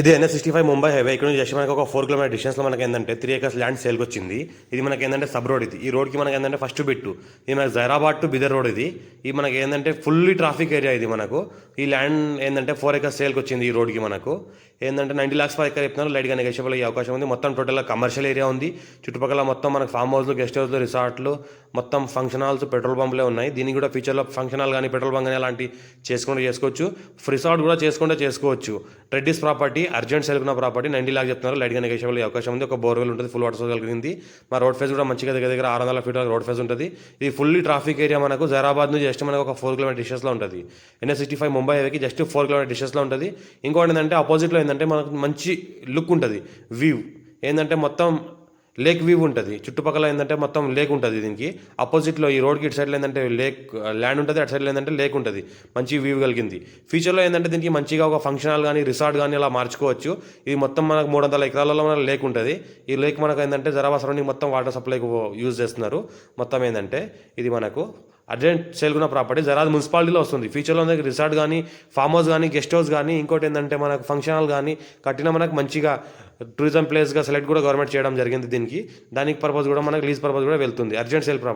ఇది NS sixty five Mumbai highway ఇక్కడ నుంచి జస్ట్ మనకి ఒక ఫోర్ కిలోమీటర్ డిస్టెన్స్లో మనకి ఏంటంటే త్రీ ఎకర్స్ ల్యాండ్ సేల్కి వచ్చింది ఇది మనకి ఏంటంటే సబ్ రోడ్ ఇది. ఈ రోడ్కి మనకి ఏంటంటే ఫస్ట్ బిట్టు ఇది మనకి జైరాబాద్ టు బిదర్ రోడ్ ఇది. ఇది మనకి ఏంటంటే ఫుల్లీ ట్రాఫిక్ ఏరియా ఇది మనకు. ఈ ల్యాండ్ ఏంటంటే ఫోర్ ఏకర్స్ సేల్కి వచ్చింది ఈ రోడ్కి మనకు. ఏంటంటే నైంటీ లాక్స్ పర్ ఎకర్ చెప్తున్నారు. లైట్గా నెగోషియబుల్ అయ్యే అవకాశం ఉంది. మొత్తం టోటల్గా కమర్షియల్ ఏరియా ఉంది. చుట్టుపక్కల మొత్తం మనకు ఫామ్ హౌస్లు గెస్ట్ హౌస్లు రిసార్ట్లు మొత్తం ఫంక్షన్ హాల్స్ పెట్రోల్ పంపులే ఉన్నాయి. దీనికి కూడా ఫ్యూచర్లో ఫంక్షన్ హాల్ కానీ పెట్రోల్ బంక్ కానీ అలాంటి చేసుకుంటే చేసుకోవచ్చు. ఫ్రిసార్ట్ కూడా చేసుకుంటే చేసుకోవచ్చు. రెడ్డిస్ ప్రాపర్టీ అర్జెంట్ సెల్కున్న ప్రాపర్టీ నైంటీ లాక్ చెప్తున్నారు. లైట్గా నెగోషియబుల్ అవకాశం ఉంది. ఒక బోర్వెల్ ఉంటుంది. ఫుల్ వాటర్ సోర్స్ కలిగింది. మా రోడ్ ఫేస్ కూడా మంచిగా దగ్గర దగ్గర ఆరు వందల ఫీట్ రోడ్ ఫేస్ ఉంటుంది. ఇది ఫుల్లీ ట్రాఫిక్ ఏరియా మనకు. జరాబాద్ నుంచి జస్ట్ మనకు ఒక ఫోర్ కిలోమీటర్ డిస్టెన్స్లో ఉంటుంది. ఎన్ఎస్ సిక్స్టీ ఫైవ్ ముంబై హైవేకి జస్ట్ ఫోర్ కిలోమీటర్ డిస్టెన్స్లో ఉంటుంది. ఇంకోటి ఏంటంటే ఆపోజిట్లో ఏంటంటే మనకు మంచి లుక్ ఉంటుంది. వ్యూ ఏంటంటే మొత్తం లేక్ వ్యూ ఉంటుంది. చుట్టుపక్కల ఏంటంటే మొత్తం లేక్ ఉంటుంది దీనికి. అపోజిట్లో ఈ రోడ్కి ఇటు సైడ్లో ఏంటంటే లేక్ ల్యాండ్ ఉంటుంది. అటు సైడ్లో ఏంటంటే లేక్ ఉంటుంది. మంచి వ్యూ కలిగింది. ఫ్యూచర్లో ఏంటంటే దీనికి మంచిగా ఒక ఫంక్షన్ హాల్ కానీ రిసార్ట్ కానీ అలా మార్చుకోవచ్చు. ఇది మొత్తం మనకు మూడు వందల ఎకరాలలో మన లేక్ ఉంటుంది. ఈ లేక్ మనకు ఏంటంటే జరాబా సరౌండింగ్ మొత్తం వాటర్ సప్లైకి యూజ్ చేస్తున్నారు. మొత్తం ఏంటంటే ఇది మనకు అర్జెంట్ సేల్కున్న ప్రాపర్టీ జరాజ్ మున్సిపాలిటీలో వస్తుంది. ఫ్యూచర్లో మనకి రిసార్ట్ కానీ ఫామ్ హౌస్ కానీ గెస్ట్ హౌస్ కానీ ఇంకోటి ఏంటంటే మనకు ఫంక్షన్ హాల్ కానీ కట్టిన మనకు మంచిగా టూరిజం ప్లేస్గా సెలెక్ట్ కూడా గవర్నమెంట్ చేయడం జరిగింది దీనికి. దానికి పర్పస్ కూడా మనకి లీజ్ పర్పస్ కూడా వెళ్తుంది. Urgent sale property